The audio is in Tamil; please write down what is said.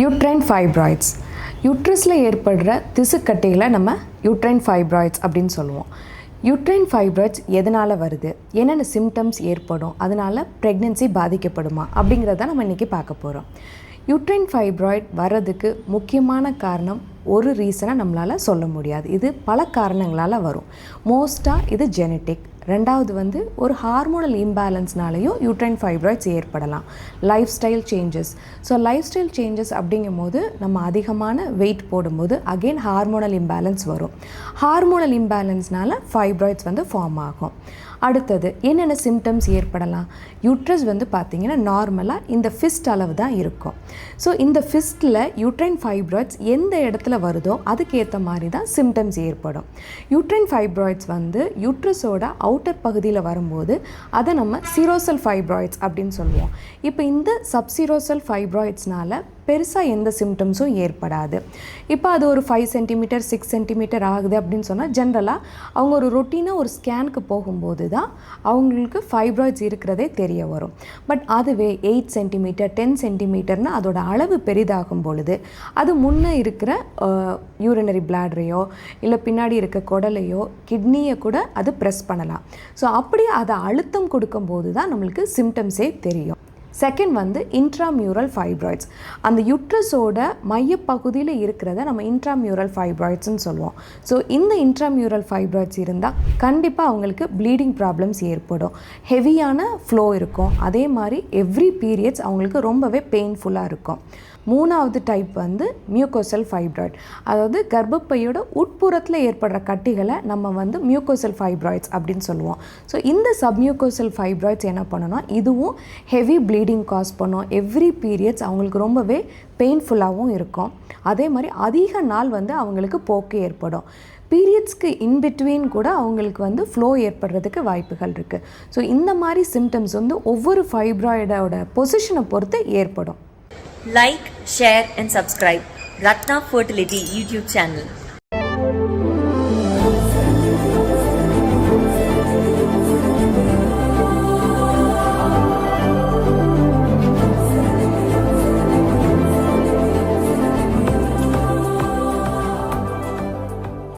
யூட்ரைன் ஃபைப்ராய்ட்ஸ் யூட்ரஸில் ஏற்படுற திசுக்கட்டைகளை நம்ம யூட்ரைன் ஃபைப்ராய்ட்ஸ் அப்படின்னு சொல்லுவோம். யூட்ரைன் ஃபைப்ராய்ட்ஸ் எதனால் வருது? என்னென்ன சிம்டம்ஸ் ஏற்படும்? அதனால் ப்ரெக்னென்சி பாதிக்கப்படுமா? அப்படிங்கிறத நம்ம இன்றைக்கி பார்க்க போகிறோம் யூட்ரைன் ஃபைப்ராய்ட் வர்றதுக்கு முக்கியமான காரணம் ஒரு ரீசனை நம்மளால் சொல்ல முடியாது. இது பல காரணங்களால் வரும். மோஸ்ட்டாக இது ஜெனட்டிக் ரெண்டாவது வந்து ஒரு ஹார்மோனல் இம்பேலன்ஸ்னாலையும் யூட்ரைன் ஃபைப்ராய்ட்ஸ் ஏற்படலாம். Life style changes so life style changes அப்படிங்கும்போது நம்ம அதிகமான வெயிட் போடும்போது அகெயின் ஹார்மோனல் இம்பேலன்ஸ் வரும். ஹார்மோனல் இம்பேலன்ஸ்னால ஃபைப்ராய்ட்ஸ் வந்து ஃபார்ம் ஆகும். அடுத்தது என்னென்ன சிம்டம்ஸ் ஏற்படலாம்? யூட்ரஸ் வந்து பார்த்திங்கன்னா நார்மலாக இந்த ஃபிஸ்ட் அளவு தான் இருக்கும். ஸோ இந்த ஃபிஸ்ட்டில் யூட்ரைன் ஃபைப்ராய்ட்ஸ் எந்த இடத்துல வருதோ அதுக்கேற்ற மாதிரி தான் சிம்டம்ஸ் ஏற்படும். யூட்ரைன் ஃபைப்ராய்ட்ஸ் வந்து யூட்ரஸோட அவுட்டர் பகுதியில் வரும்போது அதை நம்ம சீரோசல் ஃபைப்ராய்ட்ஸ் அப்படின்னு சொல்லுவோம். இப்போ இந்த சப்சீரோசல் ஃபைப்ராய்ட்ஸ்னால பெருசாக எந்த சிம்டம்ஸும் ஏற்படாது. இப்போ அது ஒரு ஃபைவ் சென்டிமீட்டர் சிக்ஸ் சென்டிமீட்டர் ஆகுது அப்படின்னு சொன்னால் ஜென்ரலாக அவங்க ஒரு ரொட்டீனாக ஒரு ஸ்கேனுக்கு போகும்போது தான் அவங்களுக்கு ஃபைப்ராய்ட்ஸ் இருக்கிறதே தெரிய வரும். பட் அதுவே எயிட் சென்டிமீட்டர் டென் சென்டிமீட்டர்னு அதோட அளவு பெரிதாகும் பொழுது அது முன்னே இருக்கிற யூரினரி பிளாட்ரையோ இல்லை பின்னாடி இருக்க குடலையோ கிட்னியை கூட அது ப்ரெஸ் பண்ணலாம். ஸோ அப்படியே அதை அழுத்தம் கொடுக்கும்போது தான் நம்மளுக்கு சிம்டம்ஸே தெரியும். செகண்ட் வந்து இன்ட்ராமியூரல் ஃபைப்ராய்ட்ஸ் அந்த யுட்ரஸோட மையப்பகுதியில் இருக்கிறத நம்ம இன்ட்ராமியூரல் ஃபைப்ராய்ட்ஸ்னு சொல்லுவோம். ஸோ இந்த இன்ட்ராமியூரல் ஃபைப்ராய்ட்ஸ் இருந்தால் கண்டிப்பாக அவங்களுக்கு ப்ளீடிங் ப்ராப்ளம்ஸ் ஏற்படும். ஹெவியான ஃப்ளோ இருக்கும். அதே மாதிரி எவ்ரி பீரியட்ஸ் அவங்களுக்கு ரொம்பவே பெயின்ஃபுல்லாக இருக்கும். மூணாவது டைப் வந்து மியூக்கோசல் ஃபைப்ராய்ட் அதாவது கர்ப்பப்பையோட உட்புறத்தில் ஏற்படுற கட்டிகளை நம்ம வந்து மியூக்கோசல் ஃபைப்ராய்ட்ஸ் அப்படின்னு சொல்லுவோம். ஸோ இந்த சப்மியூக்கோசல் ஃபைப்ராய்ட்ஸ் என்ன பண்ணணும்னா இதுவும் ஹெவி ப்ளீடிங் காஸ் பண்ணும். எவ்ரி பீரியட்ஸ் அவங்களுக்கு ரொம்பவே பெயின்ஃபுல்லாகவும் இருக்கும். அதே மாதிரி அதிக நாள் வந்து அவங்களுக்கு போக்கு ஏற்படும். பீரியட்ஸ்க்கு இன்பிட்வீன் கூட அவங்களுக்கு வந்து ஃப்ளோ ஏற்படுறதுக்கு வாய்ப்புகள் இருக்குது ஸோ இந்த மாதிரி சிம்டம்ஸ் வந்து ஒவ்வொரு ஃபைப்ராய்டோட பொசிஷனை பொறுத்து ஏற்படும். Like share and subscribe Ratna fertility YouTube channel